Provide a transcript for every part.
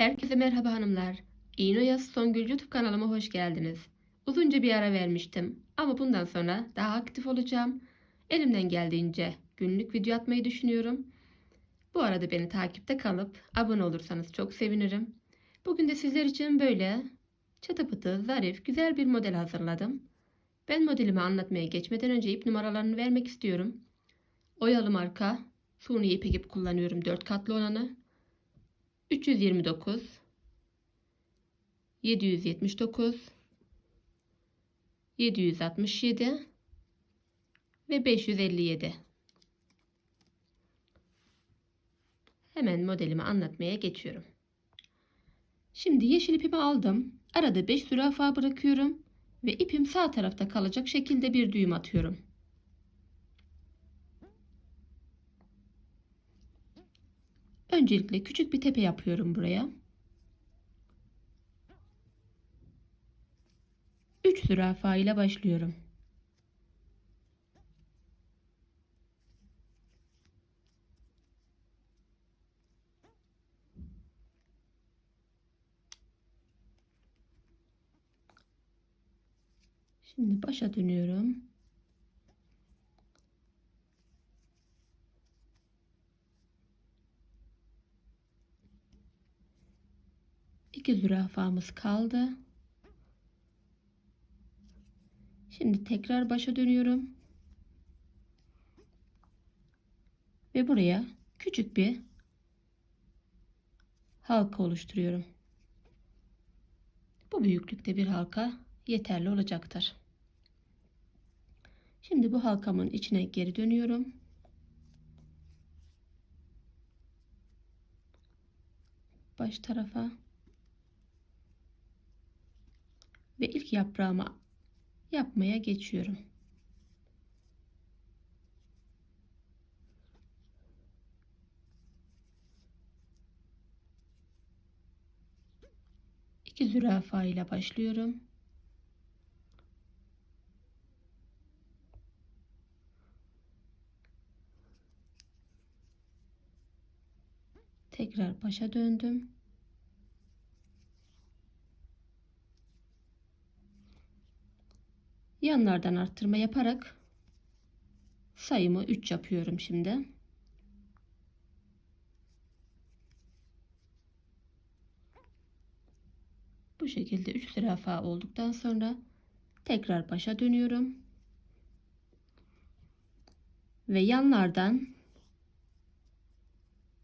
Herkese merhaba hanımlar. İğnoyaz Songül YouTube kanalıma hoş geldiniz. Uzunca bir ara vermiştim ama bundan sonra daha aktif olacağım. Elimden geldiğince günlük video atmayı düşünüyorum. Bu arada beni takipte kalıp abone olursanız çok sevinirim. Bugün de sizler için böyle çıtı pıtı, zarif, güzel bir model hazırladım. Ben modelimi anlatmaya geçmeden önce ip numaralarını vermek istiyorum. Oyalı marka suni ipek ip kullanıyorum 4 katlı olanı. 329 779 767 ve 557 Hemen modelimi anlatmaya geçiyorum. Şimdi yeşil ipimi aldım. Arada 5 zürafa bırakıyorum ve ipim sağ tarafta kalacak şekilde bir düğüm atıyorum. Öncelikle küçük bir tepe yapıyorum buraya. 3 zürafa ile başlıyorum. Şimdi başa dönüyorum. İki zürafamız kaldı. Şimdi tekrar başa dönüyorum. Ve buraya küçük bir halka oluşturuyorum. Bu büyüklükte bir halka yeterli olacaktır. Şimdi bu halkamın içine geri dönüyorum. Baş tarafa ve ilk yaprağımı yapmaya geçiyorum. İki zürafa ile başlıyorum. Tekrar başa döndüm. Yanlardan arttırma yaparak sayımı 3 yapıyorum şimdi. Bu şekilde 3 zürafa olduktan sonra tekrar başa dönüyorum. Ve yanlardan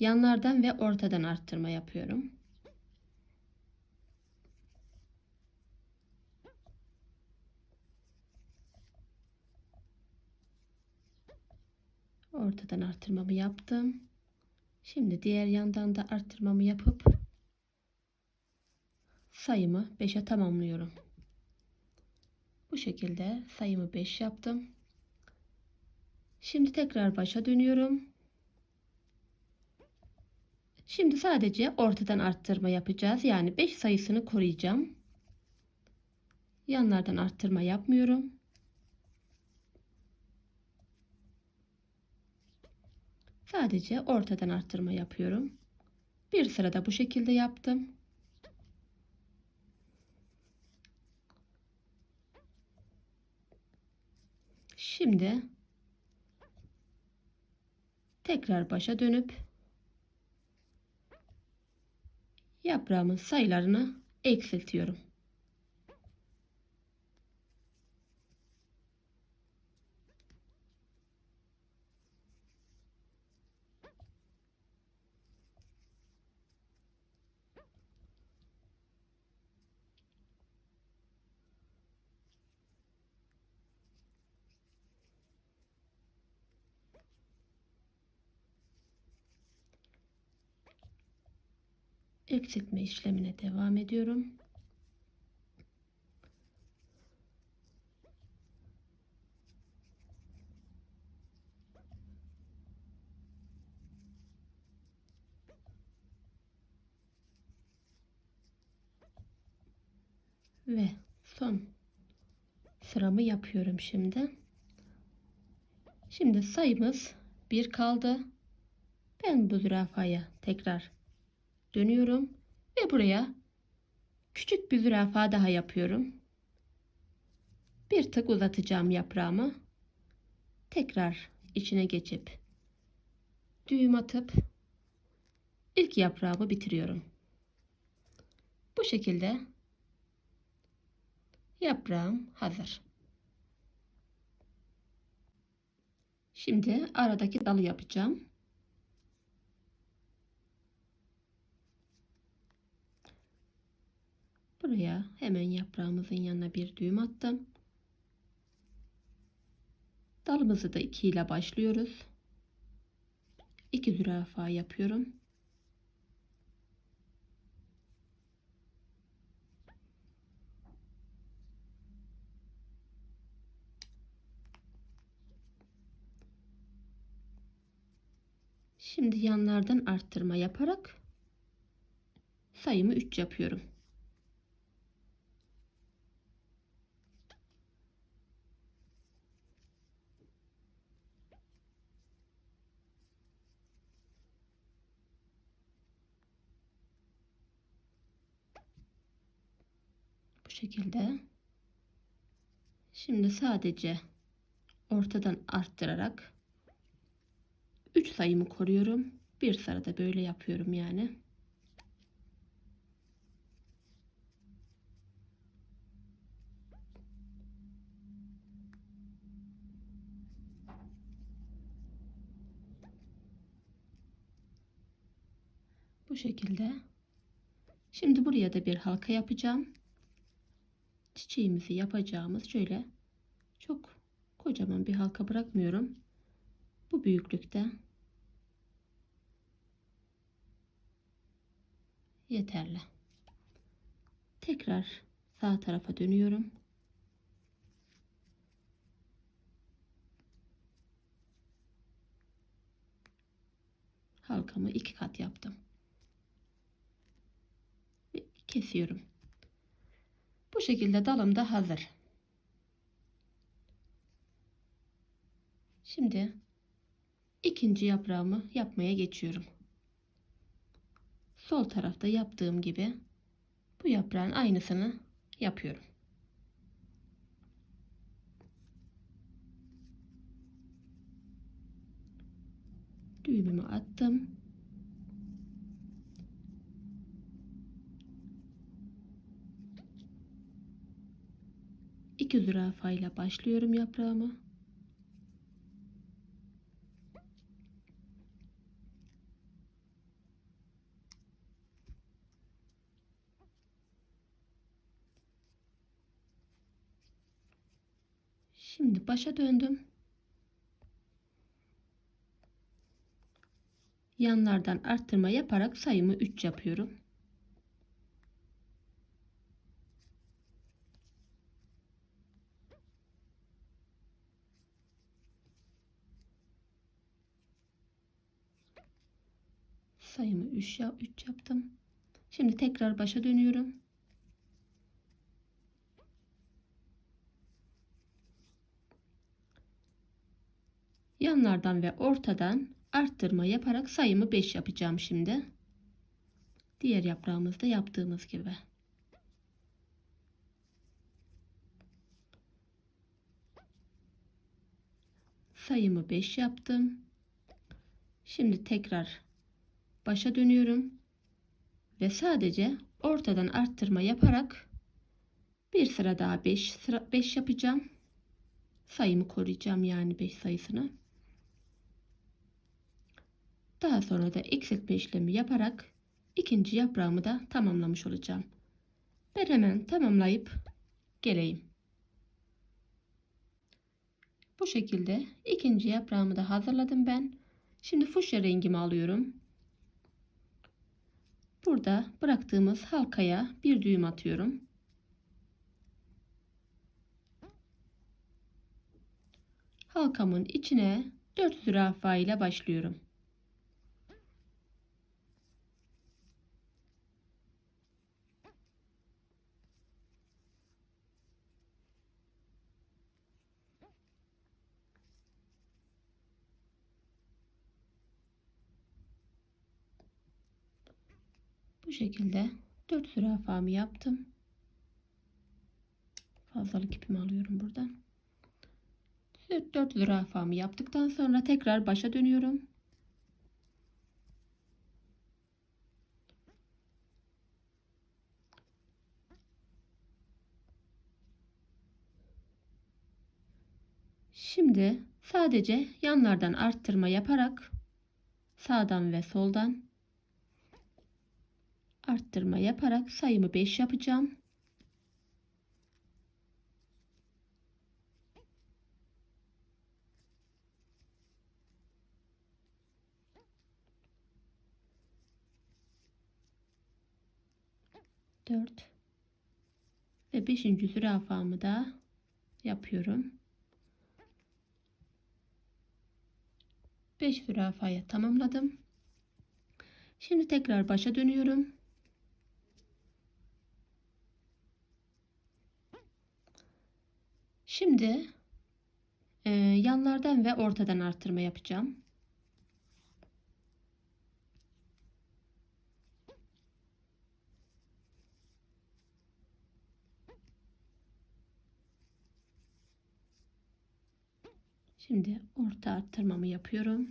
yanlardan ve ortadan arttırma yapıyorum. Ortadan arttırmamı yaptım. Şimdi diğer yandan da arttırmamı yapıp sayımı 5'e tamamlıyorum. Bu şekilde sayımı 5 yaptım. Şimdi tekrar başa dönüyorum. Şimdi sadece ortadan arttırma yapacağız. Yani 5 sayısını koruyacağım. Yanlardan arttırma yapmıyorum. Sadece ortadan arttırma yapıyorum. Bir sırada bu şekilde yaptım. Şimdi tekrar başa dönüp yaprağımın sayılarını eksiltiyorum. Eksiltme işlemine devam ediyorum. Ve son sıramı yapıyorum şimdi. Şimdi sayımız bir kaldı. Ben bu zürafaya tekrar dönüyorum Ve buraya küçük bir zürafa daha yapıyorum. Bir tık uzatacağım yaprağımı. Tekrar içine geçip düğüm atıp ilk yaprağımı bitiriyorum. Bu şekilde yaprağım hazır. Şimdi aradaki dalı yapacağım. Buraya hemen yaprağımızın yanına bir düğüm attım. Dalımızı da 2 ile başlıyoruz. 2 zürafa yapıyorum. Şimdi yanlardan arttırma yaparak sayımı 3 yapıyorum. Şekilde. Şimdi sadece ortadan arttırarak 3 sayımı koruyorum. Bir sırada böyle yapıyorum yani. Bu şekilde. Şimdi buraya da bir halka yapacağım. Çiçeğimizi yapacağımız şöyle çok kocaman bir halka bırakmıyorum. Bu büyüklükte yeterli. Tekrar sağ tarafa dönüyorum. Halkamı iki kat yaptım. Ve kesiyorum. Bu şekilde dalım da hazır. Şimdi ikinci yaprağımı yapmaya geçiyorum. Sol tarafta yaptığım gibi bu yaprağın aynısını yapıyorum. Düğümümü attım. İki zürafa ile başlıyorum yaprağımı. Şimdi başa döndüm. Yanlardan arttırma yaparak sayımı 3 yapıyorum. Sayımı 3 ya 3 yaptım. Şimdi tekrar başa dönüyorum. Yanlardan ve ortadan arttırma yaparak sayımı 5 yapacağım şimdi. Diğer yaprağımızda yaptığımız gibi. Sayımı 5 yaptım. Şimdi tekrar başa dönüyorum ve sadece ortadan arttırma yaparak bir sıra daha 5 sıra 5 yapacağım. Sayımı koruyacağım yani 5 sayısını. Daha sonra da eksiltme işlemi yaparak ikinci yaprağımı da tamamlamış olacağım. Ben hemen tamamlayıp geleyim. Bu şekilde ikinci yaprağımı da hazırladım ben. Şimdi fuşya rengimi alıyorum. Burada bıraktığımız halkaya bir düğüm atıyorum. Halkamın içine 4 zürafa ile başlıyorum. Bu şekilde 4 zürafamı yaptım. Fazlalık ipimi alıyorum buradan. 4 zürafamı yaptıktan sonra tekrar başa dönüyorum. Şimdi sadece yanlardan arttırma yaparak sağdan ve soldan arttırma yaparak sayımı 5 yapacağım. Dört ve beşinci zürafamı da yapıyorum. 5 zürafaya tamamladım. Şimdi tekrar başa dönüyorum. Şimdi e, yanlardan ve ortadan arttırma yapacağım. Şimdi orta arttırmamı yapıyorum.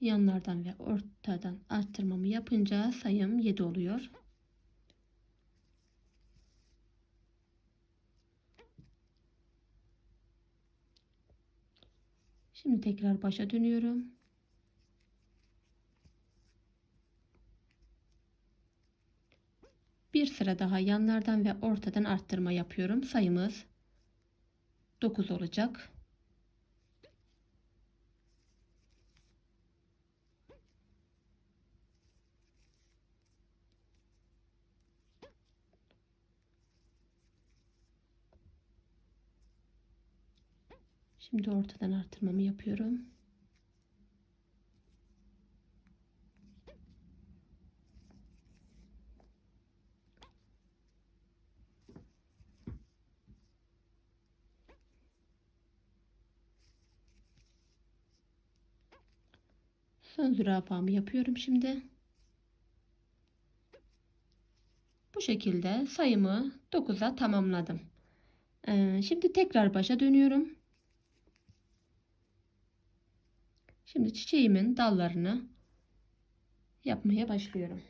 Yanlardan ve ortadan arttırmamı yapınca sayım 7 oluyor. Şimdi tekrar başa dönüyorum. Bir sıra daha yanlardan ve ortadan arttırma yapıyorum. Sayımız 9 olacak. Şimdi ortadan artırmamı yapıyorum. Son zürafamı yapıyorum şimdi. Bu şekilde sayımı 9'a tamamladım. Ee, şimdi tekrar başa dönüyorum. Şimdi çiçeğimin dallarını yapmaya başlıyorum.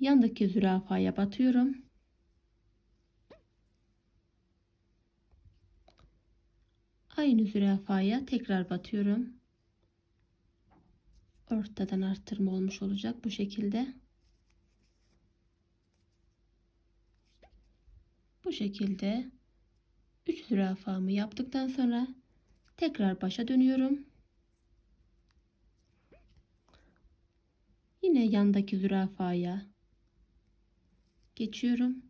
Yandaki zürafaya batıyorum. Aynı zürafaya tekrar batıyorum. Ortadan arttırma olmuş olacak bu şekilde. Bu şekilde 3 zürafamı yaptıktan sonra tekrar başa dönüyorum. Yine yandaki zürafaya geçiyorum.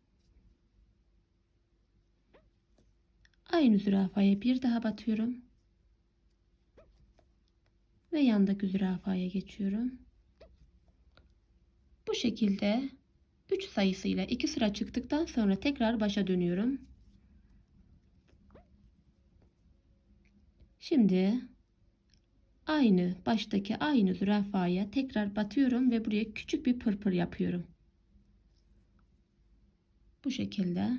Aynı zürafaya bir daha batıyorum. Ve yandaki zürafaya geçiyorum. Bu şekilde 3 sayısıyla 2 sıra çıktıktan sonra tekrar başa dönüyorum. Şimdi aynı baştaki aynı zürafaya tekrar batıyorum ve buraya küçük bir pırpır yapıyorum. Bu şekilde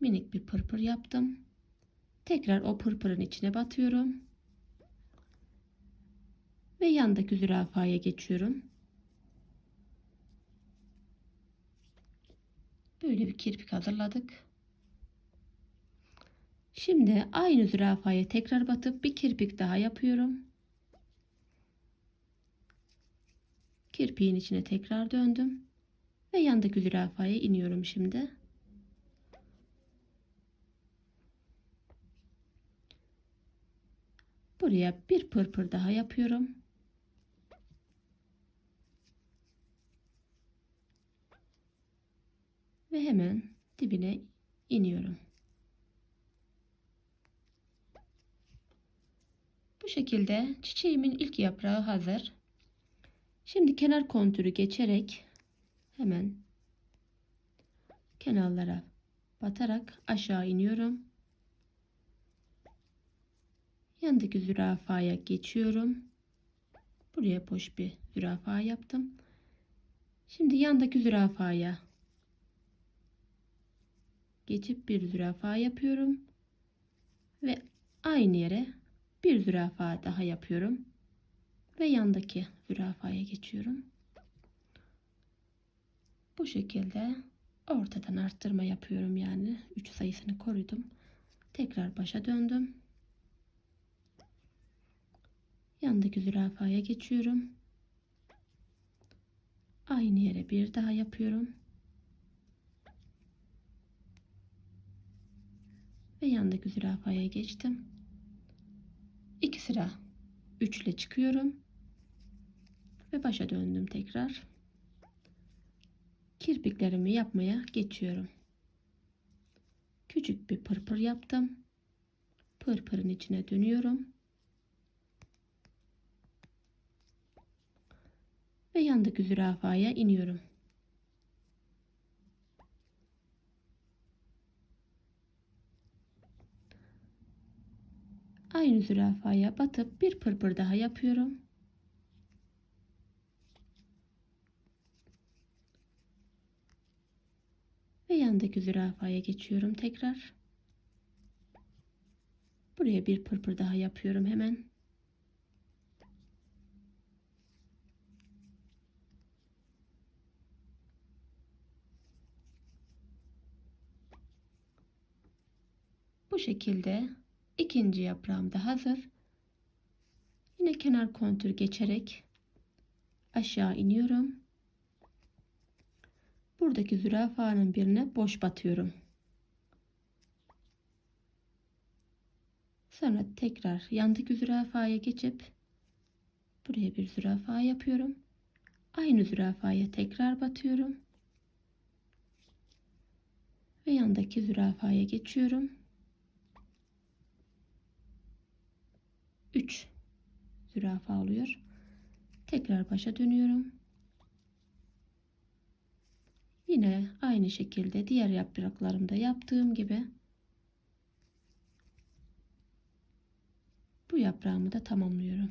minik bir pırpır yaptım. Tekrar o pırpırın içine batıyorum. Ve yandaki zürafaya geçiyorum. Böyle bir kirpik hazırladık. Şimdi aynı zürafaya tekrar batıp bir kirpik daha yapıyorum. Kirpiğin içine tekrar döndüm. Ve yandaki zürafaya iniyorum şimdi. Buraya bir pırpır daha yapıyorum. Ve hemen dibine iniyorum. Bu şekilde çiçeğimin ilk yaprağı hazır. Şimdi kenar kontürü geçerek hemen kenarlara batarak aşağı iniyorum. Yandaki zürafaya geçiyorum. Buraya boş bir zürafa yaptım. Şimdi yandaki zürafaya geçip bir zürafa yapıyorum ve aynı yere bir zürafa daha yapıyorum ve yandaki zürafaya geçiyorum. Bu şekilde ortadan arttırma yapıyorum yani 3 sayısını korudum. Tekrar başa döndüm. Yandaki zürafaya geçiyorum. Aynı yere bir daha yapıyorum. Ve yandaki zürafaya geçtim. Sıra üçle çıkıyorum. Ve başa döndüm tekrar. Kirpiklerimi yapmaya geçiyorum. Küçük bir pırpır yaptım. Pırpırın içine dönüyorum. Ve yandaki zürafaya iniyorum. Aynı zürafaya batıp bir pırpır daha yapıyorum. Ve yandaki zürafaya geçiyorum tekrar. Buraya bir pırpır daha yapıyorum hemen. Bu şekilde ikinci yaprağım da hazır. Yine kenar kontür geçerek aşağı iniyorum. Buradaki zürafanın birine boş batıyorum. Sonra tekrar yandaki zürafaya geçip buraya bir zürafa yapıyorum. Aynı zürafaya tekrar batıyorum. Ve yandaki zürafaya geçiyorum. 3 zürafa oluyor. Tekrar başa dönüyorum. Yine aynı şekilde diğer yapraklarımda yaptığım gibi bu yaprağımı da tamamlıyorum.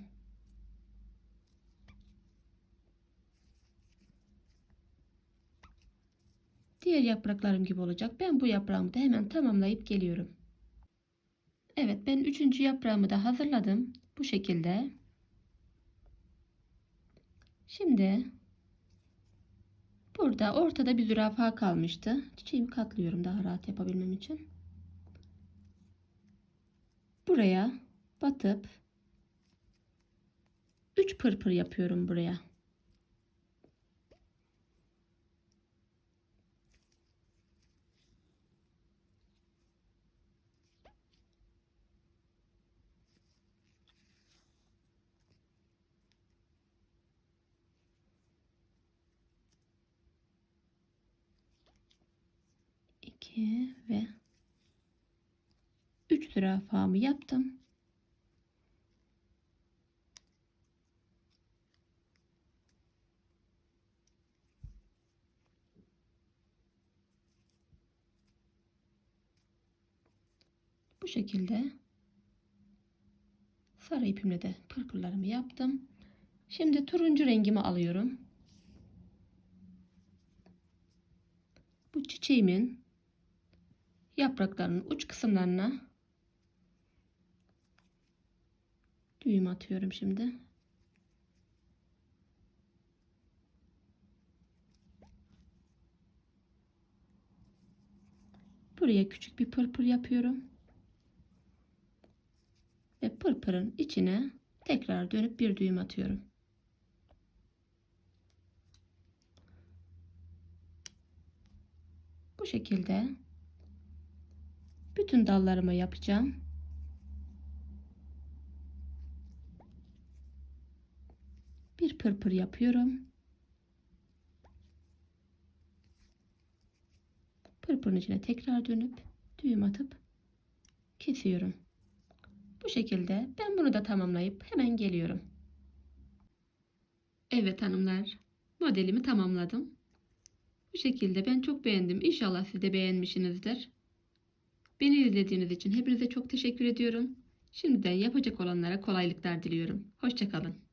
Diğer yapraklarım gibi olacak. Ben bu yaprağımı da hemen tamamlayıp geliyorum. Evet ben üçüncü yaprağımı da hazırladım. Bu şekilde. Şimdi burada ortada bir zürafa kalmıştı. Çiçeğimi katlıyorum daha rahat yapabilmem için. Buraya batıp 3 pırpır yapıyorum buraya. İki ve üç zürafamı yaptım. Bu şekilde sarı ipimle de pırpırlarımı yaptım. Şimdi turuncu rengimi alıyorum. Bu çiçeğimin yapraklarının uç kısımlarına düğüm atıyorum şimdi. Buraya küçük bir pırpır yapıyorum. Ve pırpırın içine tekrar dönüp bir düğüm atıyorum. Bu şekilde bütün dallarıma yapacağım. Bir pırpır yapıyorum. Pırpırın içine tekrar dönüp düğüm atıp kesiyorum. Bu şekilde ben bunu da tamamlayıp hemen geliyorum. Evet hanımlar, modelimi tamamladım. Bu şekilde ben çok beğendim. İnşallah siz de beğenmişsinizdir. Beni izlediğiniz için hepinize çok teşekkür ediyorum. Şimdiden yapacak olanlara kolaylıklar diliyorum. Hoşçakalın.